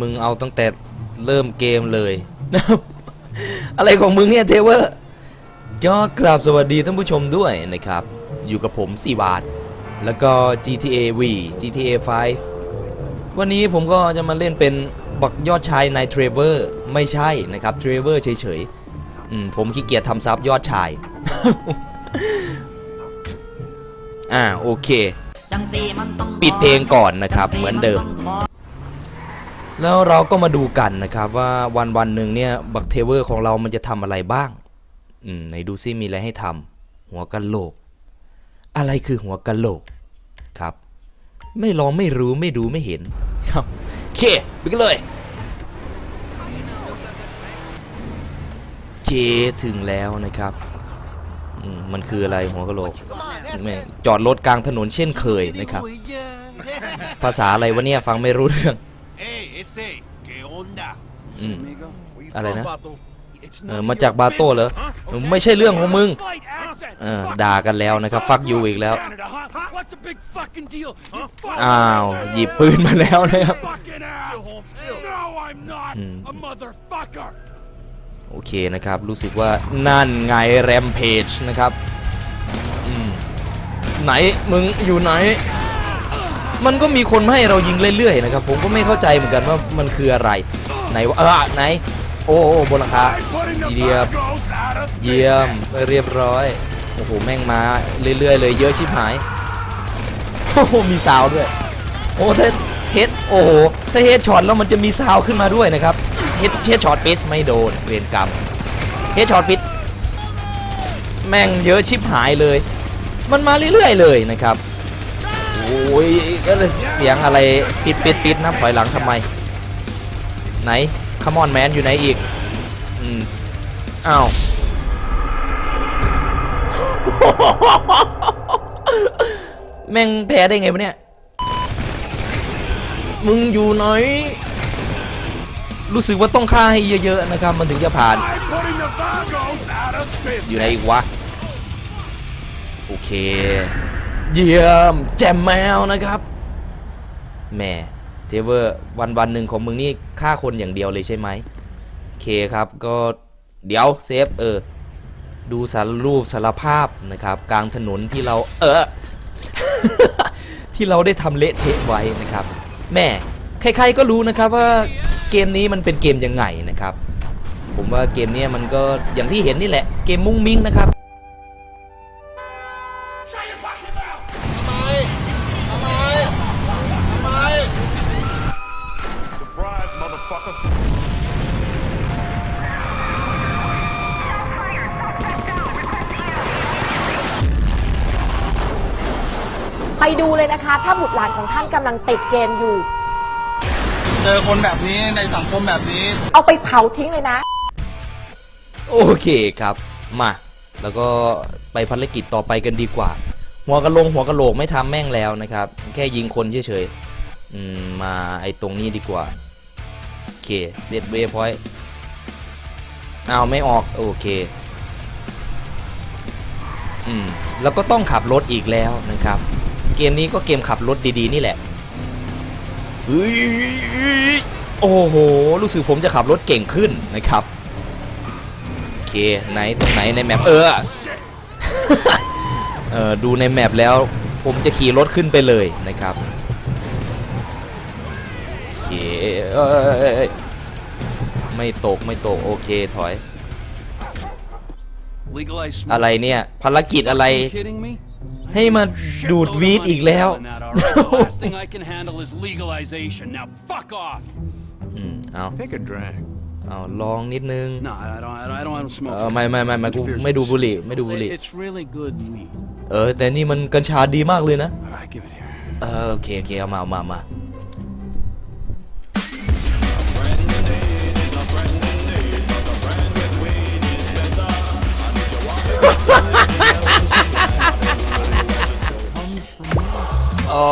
มึงเอาตั้งแต่เริ่มเกมเลยนะครับอะไรของมึงเนี่ยเทเวอร์ก็กราบสวัสดีท่านผู้ชมด้วยนะครับ อยู่กับผมสี่บาท แล้วก็ GTA V GTA 5 วันนี้ผมก็จะมาเล่นเป็นบักยอดชายนายเทรเวอร์ไม่ใช่นะครับเทรเวอร์เฉยๆอืมผมขี้เกียจทำซับยอดชาย อ่าโอเค ปิดเพลงก่อนนะครับ เหมือนเดิม แล้วเราก็มาดูกันนะครับว่าวันวันหนึ่งเนี่ยบักเทเวอร์ของเรามันจะทำอะไรบ้างอืมไหนดูซิมีอะไรให้ทำหัวกะโหลก อะไรคือหัวกะโหลกครับ ไม่ลองไม่รู้ไม่ดูไม่เห็นครับเคไปกันเลยเคถึงแล้วนะครับอืมมันคืออะไรหัวกะโหลกแม่งจอดรถกลางถนนเช่นเคยนะครับ ภาษาอะไรวะเนี่ยฟังไม่รู้เรื่อง ese, ¿qué onda? อืม อะไรนะ เออมาจากบาโต้เหรอเออไม่ใช่เรื่องของมึง เออด่ากันแล้วนะครับ ฟักยูอีกแล้ว อ้าว หยิบปืนมาแล้วนะครับ โอเคนะครับ รู้สึกว่านั่นไงแรมเพจนะครับอืมไหนมึงอยู่ไหน มันก็มีคนมาให้เรายิงเรื่อยๆนะครับผมก็ไม่เข้าใจเหมือนกันว่ามันคืออะไรไหนวะเออไหน โอ้โอ้บนหลังคาเยี่ยมเยี่ยมเรียบร้อยโอ้โหแม่งมาเรื่อยๆเลยเยอะชิบหายโอ้โหมีซาวด้วยโอ้ถ้าเฮดโอ้โหถ้าเฮดช็อตแล้วมันจะมีซาวขึ้นมาด้วยนะครับเฮดเฮดช็อตปิสไม่โดนเวรกรรมเฮดช็อตปิสแม่งเยอะชิบหายเลย มันมาเรื่อยๆเลยนะครับ อ้ยก็เลยเสียงอะไรปิดปิดปิดนะถอยหลังทำไม ไหนคามอนแมนอยู่ไหนอีก อืมอ้าวแม่งแพ้ได้ไงวะเนี่ย มึงอยู่ไหน รู้สึกว่าต้องฆ่าให้เยอะๆนะครับ มันถึงจะผ่าน อยู่ไหนอีกวะ โอเค เยี่ยมแจมแมวนะครับแหม่เทเวอร์วันวันหนึ่งของมึงนี่ฆ่าคนอย่างเดียวเลยใช่ไหมโอเคครับก็เดี๋ยวเซฟเออดูสารรูปสารภาพนะครับ กลางถนนที่เราเออที่เราได้ทำเละเทะไว้นะครับแม่ใครๆก็รู้นะครับว่าเกมนี้มันเป็นเกมยังไงนะครับ ผมว่าเกมเนี้ยมันก็อย่างที่เห็นนี่แหละเกมมุ้งมิ้งนะครับ ไปดูเลยนะคะ ถ้าบุตรหลานของท่านกำลังติดเกมอยู่ เจอคนแบบนี้ในสังคมแบบนี้ เอาไปเผาทิ้งเลยนะ โอเคครับ มา แล้วก็ไปภารกิจต่อไปกันดีกว่า หัวกะโหลงหัวกะโหลกไม่ทำแม่งแล้วนะครับ แค่ยิงคนเฉยๆอืมมาไอตรงนี้ดีกว่า โอเคเซตเวพอยต์เอาไม่ออก โอเค อืม แล้วก็ต้องขับรถอีกแล้วนะครับ เกมนี้ก็เกมขับรถดีๆนี่แหละเฮ้ยโอ้โห รู้สึกผมจะขับรถเก่งขึ้นนะครับ โอเค ไหนตรงไหนในแมปเออ เออดูในแมปแล้ว ผมจะขี่รถขึ้นไปเลยนะครับโอเคเอ้ยเอ้ยเอ้ยไม่ตกไม่ตก โอเค ถอย Legalize อะไรเนี่ย ภารกิจอะไร Are you kidding me? ให้มาดูดวีดอีกแล้ว The last thing I can handle is legalization. Now fuck off. อืมเอา Take a drag เอาลองนิดนึง No, I don't. I don't, I don't, I don't เอ smoke. อไม่ไม่ไม่ไม่กูไม่ดูบุหรี่ไม่ดูบุหรี่ It's really good weed. เออแต่นี่มันกัญชาดีมากเลยนะ All right, give it here. เออโอเคโอเคเอามาเอามามาโอ้ โอ้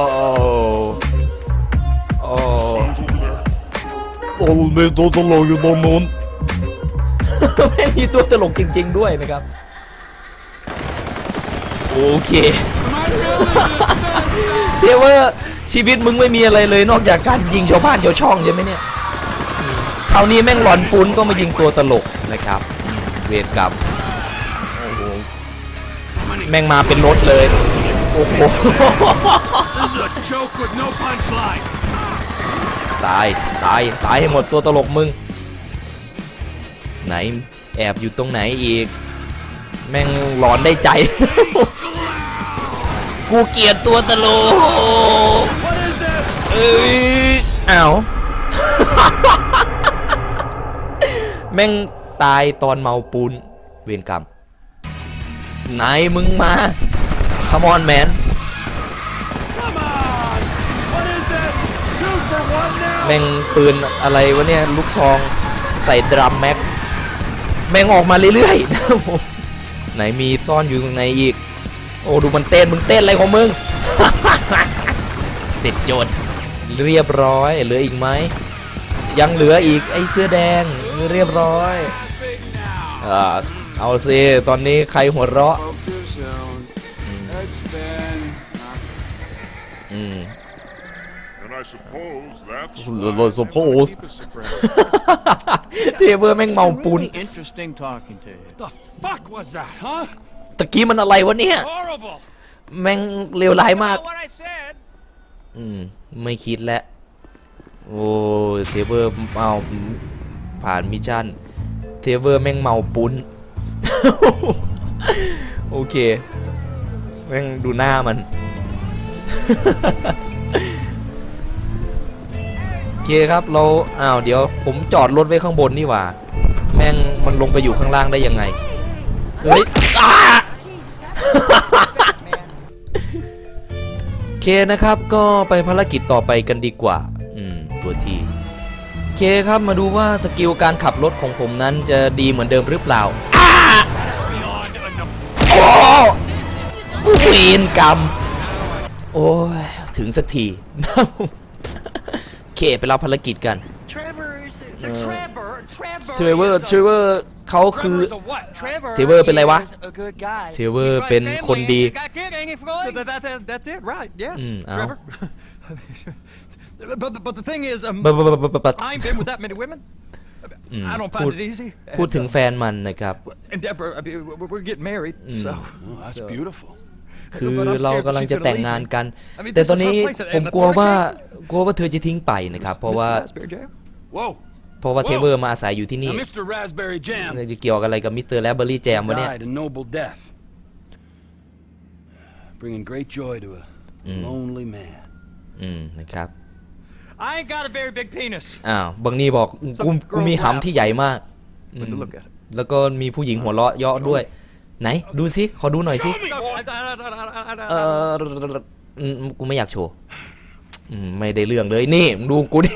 โอ้มีตัวตลกอยู่ตรงนู้นไม่มีตัวตลกจริง ๆ ด้วยนะครับ โอเค เทเวอร์ชีวิตมึงไม่มีอะไรเลยนอกจากการยิงชาวบ้านชาวช่องใช่ไหมเนี่ย คราวนี้แม่งหลอนปุ้นก็มายิงตัวตลกนะครับ เวรกรรมโอ้โหแม่งมาเป็นรถเลย โอ้โห ตาย ตาย ตายให้หมดตัวตลกมึง ไหนแอบอยู่ตรงไหนอีก แม่งหลอนได้ใจ กูเกลียดตัวตลก What is this? เอ้ยอ้าวแม่งตายตอนเมาปูน เวรกรรม ไหนมึงมา Come on man Come ม่งปืนอะไรวะเนี่ยลูกซองใส่ดรัมแม็กแม่งออกมาเรื่อยๆไหนมีซ่อนอยู่ตรงไหนอีก โอ้ดูมันเต้นมึงเต้นอะไรของมึงสิบจดเรียบร้อยเหลืออีกไหมยังเหลืออีกไอ้เสื้อแดงเรียบร้อยอเอาสิตอนนี้ใครหัวเราะ suppose that's I suppose เทเวอร์แม่งเมาปูน interesting talking to you. The fuck was that, huh? ตะกี้มันอะไรวะเนี่ย Horrible. แม่งเลวร้ายมาก what I said. อืม ไม่คิดแล้ว โอ้เทเวอร์เมาผ่านมิชชั่น เทเวอร์แม่งเมาปุ้น โอเค แม่งดูหน้ามันโอ เคครับเราอ้าวเดี๋ยวผมจอดรถไว้ข้างบนนี่หว่า แม่งมันลงไปอยู่ข้างล่างได้ยังไงเฮ้ยอ้าโอเคนะครับก็ไปภารกิจต่อไปกันดีกว่า อืม ตัวที เคครับมาดูว่าสกิลการขับรถของผมนั้นจะดีเหมือนเดิมหรือเปล่าอ้าโอ้เวีนกรรม โอ้ย ถึงสักทีโอ เคไปรับภารกิจกัน Trevor is the Trevor. Trevor. เทรเวอร์เทรเวอร์เขาคือ Trevor's a what? Trevor. Trevor เป็นไรวะ is a good guy. Trevor He's right เป็น family คนดี and he's got kids, ain't he, Floyd? That, that, that, that's it, right? Yes. อืมเอา Trevor. but, but, but the thing is, um, บะบะบะบะบะ I ain't been with that many women. I don't พู find ด it easy. พูด And, ถึง uh, แฟนมันนะครับ And Deborah, I mean, we're, we're getting married, so. Oh, that's beautiful. คือ But I'm เรา scared กำลังจะ she's gonna แต่ง leave งาน me. กัน I mean, แต่ this ตอน is นี้ her place, and ผม the กลัวว่า fornication. กลัวว่าเธอจะทิ้งไปนะครับ เพราะว่า Mr. Raspberry Jam. Whoa. เพราะว่าเทเวอร์มาอาศัยอยู่ที่ Now, นี่ Mr. Raspberry Jam จะเกี่ยวกับอะไรกับมิสเตอร์แลบเบอรี่แจมวะเนี่ย died a noble death, bringing great joy to a lonely man. อืมนะครับ I ain't got a very big penis. อ้าวบางนี่บอกกูกูมีหำที่ใหญ่มาก But to look at it. แล้วก็มีผู้หญิงหัวเราะเยาะด้วย ไหนดูสิขอดูหน่อยสิ Show me, boy. I- I- I- I- I- I- เอออืมกูไม่อยากโชว์อืมไม่ได้เรื่องเลยนี่มึงดูกูดิ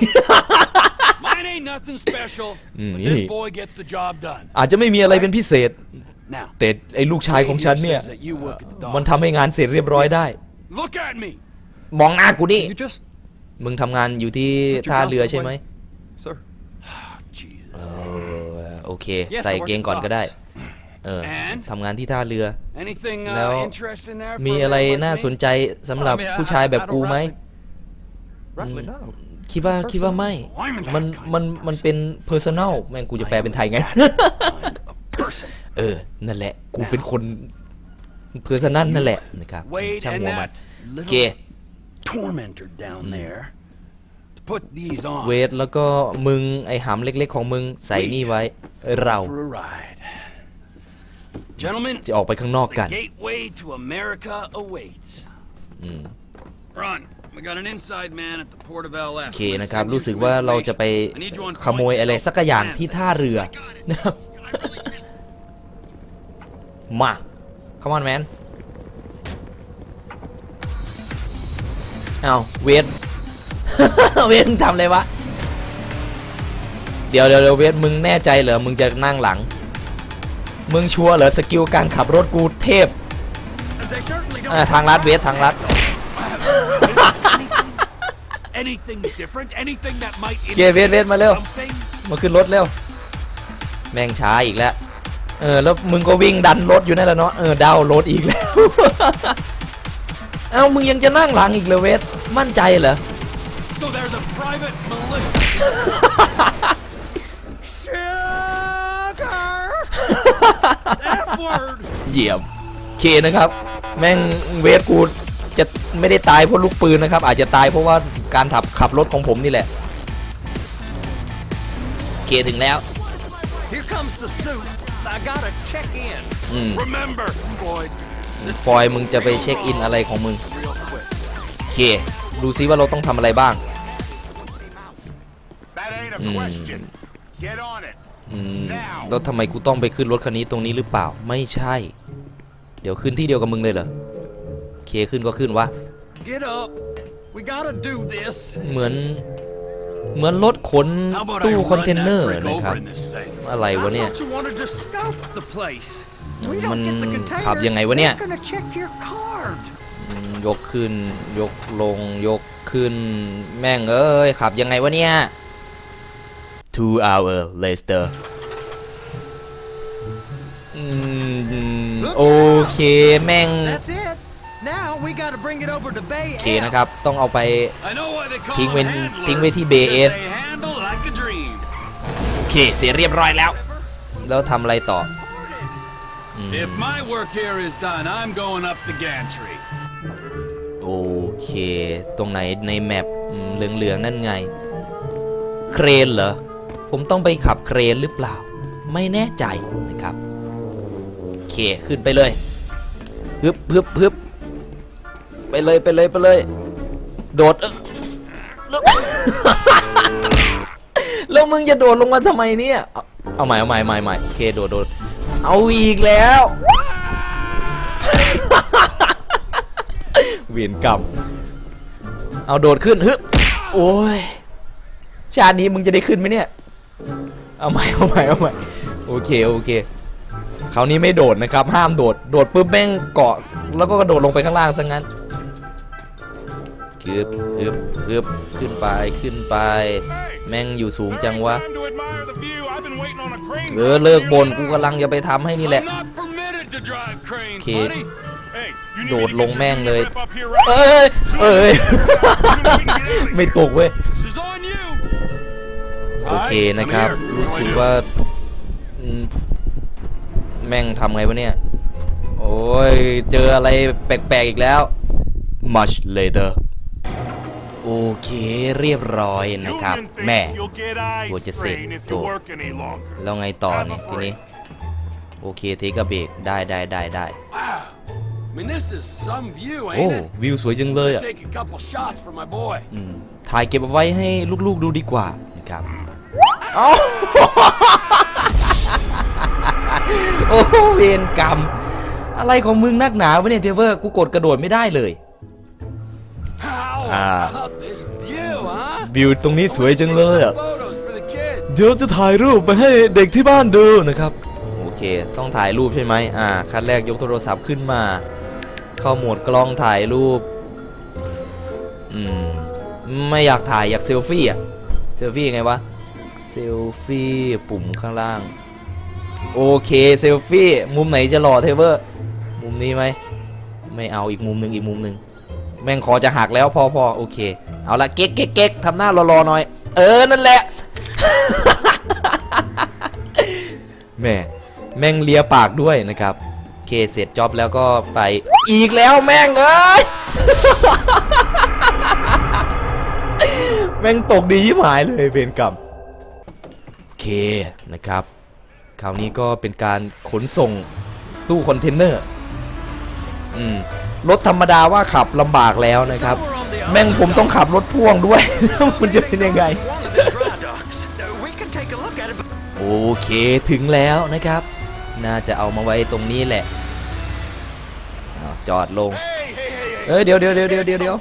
Mine ain't nothing special, Mm, but this yeah. boy gets the job done. อาจจะไม่มีอะไรเป็นพิเศษ Now, แต่ไอ้ลูกชายของฉันเนี่ย says that you work at the มัน dock. ทำให้งานเสร็จเรียบร้อยได้ Look at me. มองหน้ากูดิ You just, มึงทำงานอยู่ที่ท่าเรือใช่ไหม sir. Jesus. เออโอเค Yes, ใส่ I work เกงก่อน at ก็ได้ docks. เออ And? ทำงานที่ท่าเรือ Anything แล้ว uh, interesting there? มี for a อะไร man like น่า me? สนใจสำหรับ I mean, I- ผู้ชายแบบ I don't กูไหม rightly- rightly no. คิดว่าคิดว่าไม่ I'm that มัน kind of มันมันเป็น personal แม่งกูจะแปลเป็นไทยไง Person. เออ นั่นแหละ กูเป็นคน personal นั่นแหละนะครับ Wade ช่าง and หัวมัน that โอเค little tormentor down there to put these on เวทแล้วก็มึงไอหำเล็กๆของมึงใส่นี่ไว้ เรา จะออกไปข้างนอกกัน the gateway to America awaits. Run. We got an inside man at the port of LS. โอเคนะครับ รู้สึกว่าเราจะไปขโมยอะไรสักอย่างที่ท่าเรือนะครับมา come on man เอาเวทเวทมึงทำอะไรวะเดี๋ยวเดี๋ยวเดี๋ยวเวทมึงแน่ใจเหรอ มึงจะนั่งหลัง มึงชัวร์เหรอสกิลการขับรถกูเทพ They certainly don't. อ่าทางลัดเวททางลัด Anything different? Anything that might เกเวทเวทมาเร็ว something? มาขึ้นรถเร็ว แม่งช้าอีกแล้ว เออแล้วมึงก็วิ่งดันรถอยู่นั่นแหละเนาะเออเดารถอีกแล้ว เอ้ามึงยังจะนั่งหลังอีกเลยเวทมั่นใจเหรอ So there's a private militia เยี่ยมเคนะครับ แม่งเวทกูจะไม่ได้ตายเพราะลูกปืนนะครับ อาจจะตายเพราะว่าการขับขับรถของผมนี่แหละ เคถึงแล้ว Here comes the suit. I gotta check in อืม Remember, Floyd, ฟอยมึงจะไปเช็คอินอะไรของมึง real quick. เค ดูซิว่าเราต้องทำอะไรบ้าง That ain't a Mm. question. Get on it. อืม แล้วทำไมกูต้องไปขึ้นรถคันนี้ตรงนี้หรือเปล่า ไม่ใช่ เดี๋ยวขึ้นที่เดียวกับมึงเลยเหรอเคขึ้นก็ขึ้นวะ Get up. We gotta do this. เหมือน เหมือนรถขน how about I ตู้ run คอนเทนเนอ that ร์ prick นะครับ over in this thing? อะไร I วะเนี่ย thought you wanted to scout the place. We Man, don't get the containers. ขับยังไงวะเนี่ย They're gonna check your card. อืมยกขึ้น ยกลง ยกขึ้น แม่งเอ้ย ขับยังไงวะเนี่ย two hour later อืมโอเคแม่ง That's it. Now we gotta bring it over to Bay โอเคนะครับ ต้องเอาไป I know why they call ทิ้ง them ไว้ handlers, ทิ้งไว้ที่ Bay because F They handle like a dream. โอเค เสร็จเรียบร้อยแล้ว แล้วทำอะไรต่อ If my work here is done, I'm going up the gantry. โอเค ตรงไหนในแมปอืมเหลืองๆนั่นไง เครนเหรอ ผมต้องไปขับเครนหรือเปล่า ไม่แน่ใจนะครับโอเคขึ้นไปเลยฮึบฮึบฮึบไปเลยไปเลยไปเลย โดดเออแล้วมึงจะโดดลงมาทำไมเนี่ย เอาใหม่เอาใหม่ใหม่ใหม่โอเคโดดโดดเอาอีกแล้ว เวียนกรรมเอาโดดขึ้นฮึบโอ้ยชาตินี้มึงจะได้ขึ้นไหมเนี่ย เอาใหม่เอาใหม่เอาใหม่โอเคโอเคคราวนี้ไม่โดดนะครับ ห้ามโดด โดดปุ๊บแม่งเกาะ แล้วก็กระโดดลงไปข้างล่างซะงั้นคืบคืบคืบขึ้นไปขึ้นไป แม่งอยู่สูงจังวะ เออเลิกบนกูกำลังจะไปทำให้นี่แหละ I'm not permitted to drive cranes, Kid. buddy. Hey, you need โดดลงแม่งเลย เอ้ยเอ้ย ไม่ตกเว้ย โอเค Alright, I'm นะครับ here. รู้ What do สึ I ก do? ว่าอืมแม่งทำไงวะเนี่ย โอ้ย เจออะไรแปลกๆอีกแล้ว much later โอเคเรียบร้อยนะครับ Union แม่ thinks you'll get eyes What you say? strain if Go. you work any longer. แล้วไงต่อเนี่ยทีนี้ โอเคเทกเบรกได้ได้ได้ได้ Wow. I mean, this is some view, โอ้ ain't it? วิวสวยจังเลยอะ Take a couple shots for my boy. อืมถ่ายเก็บเอาไว้ให้ลูกๆดูดีกว่านะครับ เอ้าโอ้เวรกรรม อะไรของมึงนักหนาวะเนี่ยเทเวอร์กูกดกระโดดไม่ได้เลย How Ah. about this view, huh? วิวตรงนี้สวยจังเลยอะ Photos for the kids. เดี๋ยวจะถ่ายรูปไปให้เด็กที่บ้านดูนะครับ โอเค ต้องถ่ายรูปใช่ไหมอ่าขั้นแรกยกโทรศัพท์ขึ้นมา เข้าโหมดกล้องถ่ายรูป อืม ไม่อยากถ่ายอยากเซลฟี่อะ เซลฟี่ยังไงวะเซลฟี่ปุ่มข้างล่าง โอเคเซลฟี่มุมไหนจะหล่อเทเวอร์ มุมนี้ไหมไม่เอาอีกมุมหนึ่งอีกมุมหนึ่งแม่งคอจะหักแล้วพอพอโอเค เอาละเก๊กเก๊กเก๊กทำหน้ารอๆหน่อย เออ นั่นแหละ แม่แม่งเลียปากด้วยนะครับโอเคเสร็จจ็อบแล้วก็ไปอีกแล้วแม่งเอ้ยแม่งตกดียิบหายเลยเวรกรรม เคนะครับ คราวนี้ก็เป็นการขนส่งตู้คอนเทนเนอร์อืมรถธรรมดาว่าขับลำบากแล้วนะครับ แม่งผมต้องขับรถพ่วงด้วย มันจะเป็นยังไง โอเคถึงแล้วนะครับ น่าจะเอามาไว้ตรงนี้แหละ จอดลง เอ้ยเดี๋ยวเดี๋ยวเดี๋ยวเดี๋ยวเดี๋ยวเดี๋ยว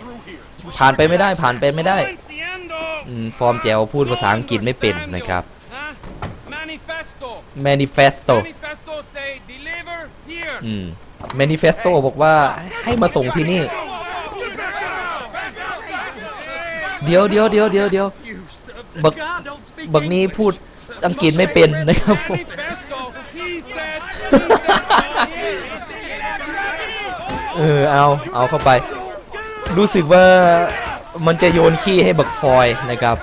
ผ่านไปไม่ได้ผ่านไปไม่ได้ฟอร์มแจวพูดภาษาอังกฤษไม่เป็นนะครับ Manifesto. manifesto Manifesto say deliver here. อืม manifesto บอกว่าให้มาส่งที่นี่ เดี๋ยวเดี๋ยวเดี๋ยวเดี๋ยวเดี๋ยว You st- Bak- God don't speak บักนี้ English. พูดอังกฤษไม่เป็นนะครับผม Manifesto. He said. เออเอาเอาเข้าไป รู้สึกว่ามันจะโยนขี้ให้บักฟอยนะครับ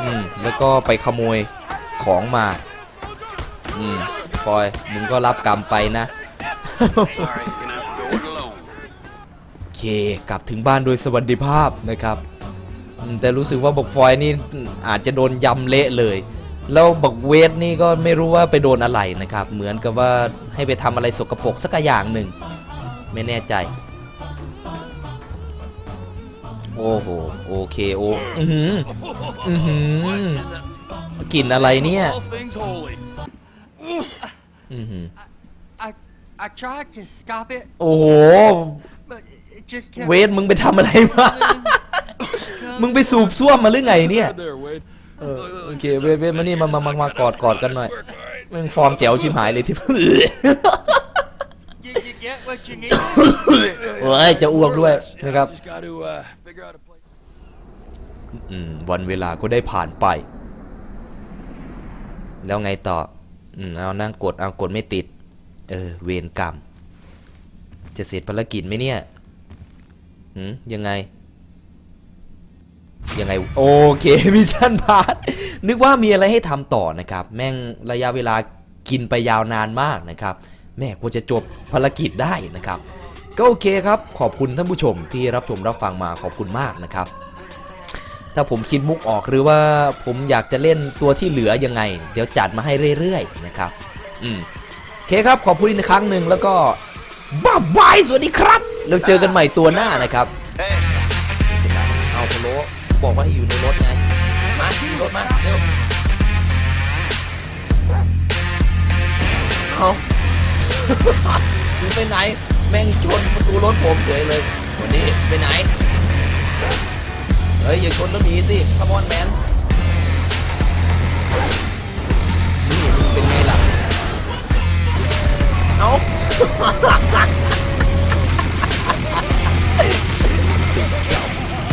อืม แล้วก็ไปขโมยของมา อืมฟอยมึงก็รับกรรมไปนะ โอเคกลับถึงบ้านโดยสวัสดิภาพนะครับแต่รู้สึกว่าบอกฟอยนี่อาจจะโดนยำเละเลย แล้วบอกเวทนี่ก็ไม่รู้ว่าไปโดนอะไรนะครับ เหมือนกับว่าให้ไปทำอะไรสกปรกสักอย่างหนึ่ง ไม่แน่ใจ โอ้โห โอเค โอ้อือหืออือหือกลิ่นอะไรเนี่ย อือหือ I I tried to stop it, โอ้โห but it just kept. เวทมึงไปทำอะไรมา มึงไปสูบซ่วมมาหรือไงเนี่ย There, Wade. เออโอเคเวทเวทมานี่มามามามากอดกอดกันหน่อย Work, all right. มึงฟอร์มแจ๋วชิบหายเลยที่ You, you get what you need. เฮ้ยจะอ้วกด้วย More or less. นะครับ Just got to uh, figure out a place. อืมวันเวลาก็ได้ผ่านไป แล้วไงต่ออืม เอานั่งกดเอากดไม่ติด เออ เวรกรรม จะเสร็จภารกิจไหมเนี่ยหืมยังไง ยังไง โอเคมิชชั่นพาร์ทนึกว่ามีอะไรให้ทำต่อนะครับ แม่งระยะเวลากินไปยาวนานมากนะครับ แม่กว่าจะจบภารกิจได้นะครับ ก็โอเคครับ ขอบคุณท่านผู้ชมที่รับชมรับฟังมาขอบคุณมากนะครับ ถ้าผมคิดมุกออกหรือว่าผมอยากจะเล่นตัวที่เหลือยังไง เดี๋ยวจัดมาให้เรื่อยๆนะครับ อืมโอเคครับขอบคุณอีกครั้งหนึ่งแล้วก็บ๊ายบายสวัสดีครับแล้วเจอกันใหม่ตัวหน้านะครับเอาพะโลบอกว่าให้อยู่ในรถไงมาขึ้นรถมาเร็วเอามึงไปไหน แม่งชนประตูรถผมเฉยเลยวันนี้ไปไหน เฮ้ยอย่าชนแล้วหนีสิขมอนแมนนี่มึงเป็นไงล่ะ เอา